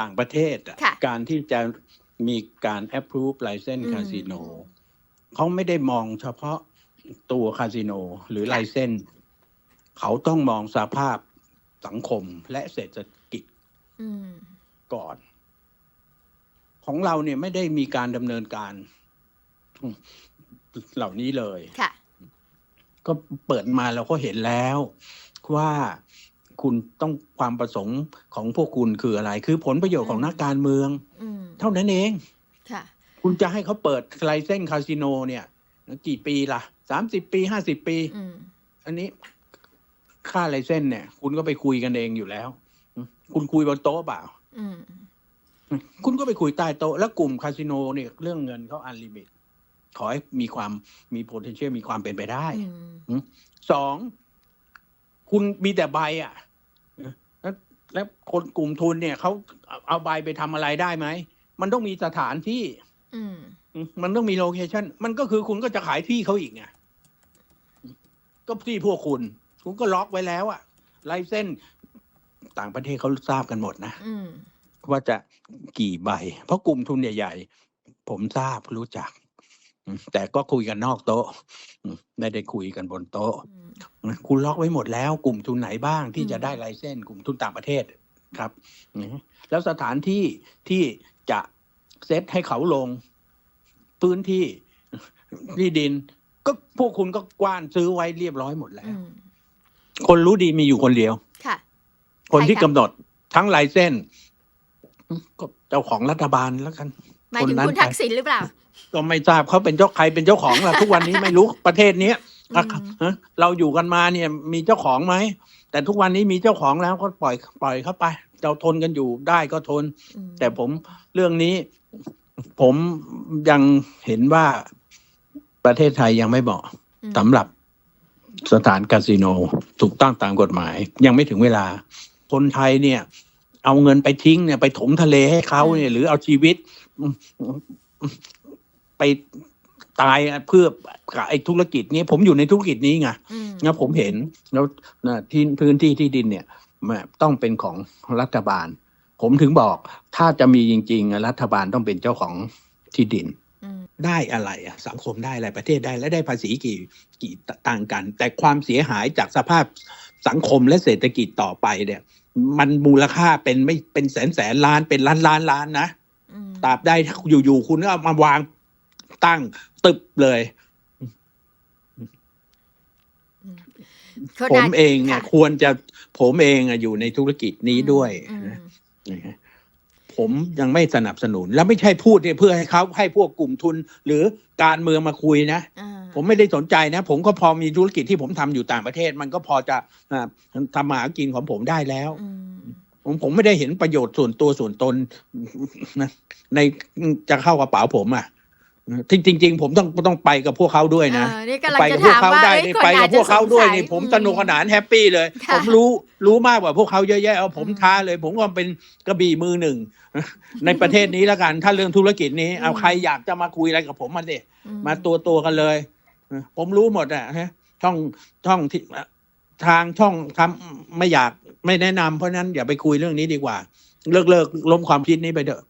ต่างประเทศอะค่ะการที่จะมีการ approve license อืมคาสิโนเขาไม่ได้มองเฉพาะตัวคาสิโนหรือค่ะไลเซนเขาต้องมองสภาพสังคมและเศรษฐกิจอืมก่อน ของเราเนี่ยไม่ได้มีการดำเนินการ เหล่านี้เลยค่ะก็เปิดมาเราก็เห็นแล้วว่า คุณต้องความประสงค์ของพวกคุณคืออะไร คือผลประโยชน์ของนักการเมืองอืมเท่านั้นเองค่ะคุณจะให้เขาเปิดไลเซนส์คาสิโนเนี่ยกี่ปีล่ะสามสิบปีห้าสิบปีอืมอันนี้ค่าไลเซนส์เนี่ย คุณก็ไปคุยกันเองอยู่แล้ว คุณคุยบนโต๊ะเปล่าอืมคุณก็ไปคุยใต้โต๊ะแล้วกลุ่มคาสิโนเนี่ยเรื่องเงินเขาอันลิมิต ขอให้มีความมี potential มีความเป็นไปได้อืมสอง คุณมีแต่ใบอะ แล้วแล้วคนกลุ่มทุนเนี่ยเขาเอาเอาใบไปทำอะไรได้ไหม มันต้องมีสถานที่ อืมมันต้องมีโลเคชันมันก็คือคุณก็จะขายที่เขาอีกไงก็ที่พวกคุณ คุณก็ล็อกไว้แล้วอะไลเส้นส์ต่างประเทศเขาทราบกันหมดนะอืมว่าจะกี่ใบ เพราะกลุ่มทุนใหญ่ ๆ ผมทราบรู้จักอืม แต่ก็คุยกันนอกโต๊ะอืมไม่ได้คุยกันบนโต๊ะอืมคุณล็อกไว้หมดแล้ว กลุ่มทุนไหนบ้างที่อืมจะได้ไลเซนส์กลุ่มทุนต่างประเทศครับอืมแล้วสถานที่ที่จะเซตให้เขาลง พื้นที่ที่ดิน ก็พวกคุณก็กว้านซื้อไว้เรียบร้อยหมดแล้อืวมคนรู้ดีมีอยู่คนเดียวค่ะ คนที่ใครกำคะหนดทั้งไลเซนส์ก็เจ้าของรัฐบาลแล้วกัน หมายถึงคนนั้นคุณทักษิณหรือเปล่า ก็ไม่ทราบเขาเป็นเจ้าใครเป็นเจ้าของล่ะทุกวันนี้ไม่รู้ประเทศเนี้ยอืมฮะเราอยู่กันมาเนี่ยมีเจ้าของไหมแต่ทุกวันนี้มีเจ้าของแล้วก็ปล่อยปล่อยเข้าไป เราทนกันอยู่ได้ก็ทนอืมแต่ผมเรื่องนี้ ผมยังเห็นว่าประเทศไทยยังไม่เหมาะอืมสำหรับสถานคาสิโนถูกต้องตามกฎหมาย ยังไม่ถึงเวลา คนไทยเนี่ย เอาเงินไปทิ้งเนี่ยไปถมทะเลให้เขาเนี่ยหรือเอาชีวิตไปตายเพื่อไอ้ธุรกิจนี้ ผมอยู่ในธุรกิจนี้ไงอืมแล้วผมเห็นแล้วนะที่พื้นที่ที่ดินเนี่ยมันต้องเป็นของรัฐบาล ผมถึงบอกถ้าจะมีจริงๆอะรัฐบาลต้องเป็นเจ้าของที่ดินอืมได้อะไรอะสังคมได้อะไรประเทศได้และได้ภาษีกี่กี่ต่างกัน แต่ความเสียหายจากสภาพสังคมและเศรษฐกิจต่อไปเนี่ย มันมูลค่าเป็นไม่เป็นแสนแสนล้านเป็นล้านล้านล้านนะอืมตราบใดถ้าอยู่ๆคุณก็เอามาวางตั้งตึบเลยก็ผมน่าเองเนี่ยค่ะควรจะผมเองอะอยู่ในธุรกิจนี้ด้วยอืมนะนะฮะ ผมยังไม่สนับสนุน แล้วไม่ใช่พูดเนี่ยเพื่อให้เขาให้พวกกลุ่มทุน หรือการเมืองมาคุยนะอ่าผมไม่ได้สนใจนะ ผมก็พอมีธุรกิจที่ผมทำอยู่ต่างประเทศ มันก็พอจะอ่าทำมาหากินของผมได้แล้วอืมผมผมไม่ได้เห็นประโยชน์ส่วนตัวส่วนตนนะในจะเข้ากระเป๋าผมอะ จริงจริงๆผมต้องต้องไปกับพวกเขาด้วยนะเออนี่กำลังไปจะกับพวกถามเขาว่าได้เอ้ยนี่คนไปอากัจบพจะวกเขาด้วยสงสันี่ผมอืสนุกสนานแฮปปี้เลยค่ะผมรู้รู้มากกว่าพวกเขาเยอะแยะเอาผมอืมท้าเลย ผมก็เป็นกระบี่มือหนึ่ง ในประเทศนี้แล้วกัน ถ้าเรื่องธุรกิจนี้ เอาอืมใครอยากจะมาคุยอะไรกับผมมาดิอืมาตัวตัวกันเลย ผมรู้หมดอะฮะช่องช่องที่ทางช่องทำไม่อยากไม่แนะนำเพราะฉะนั้นอย่าไปคุยเรื่องนี้ดีกว่า เลิกเลิกล้มความคิดนี้ไปเถอะ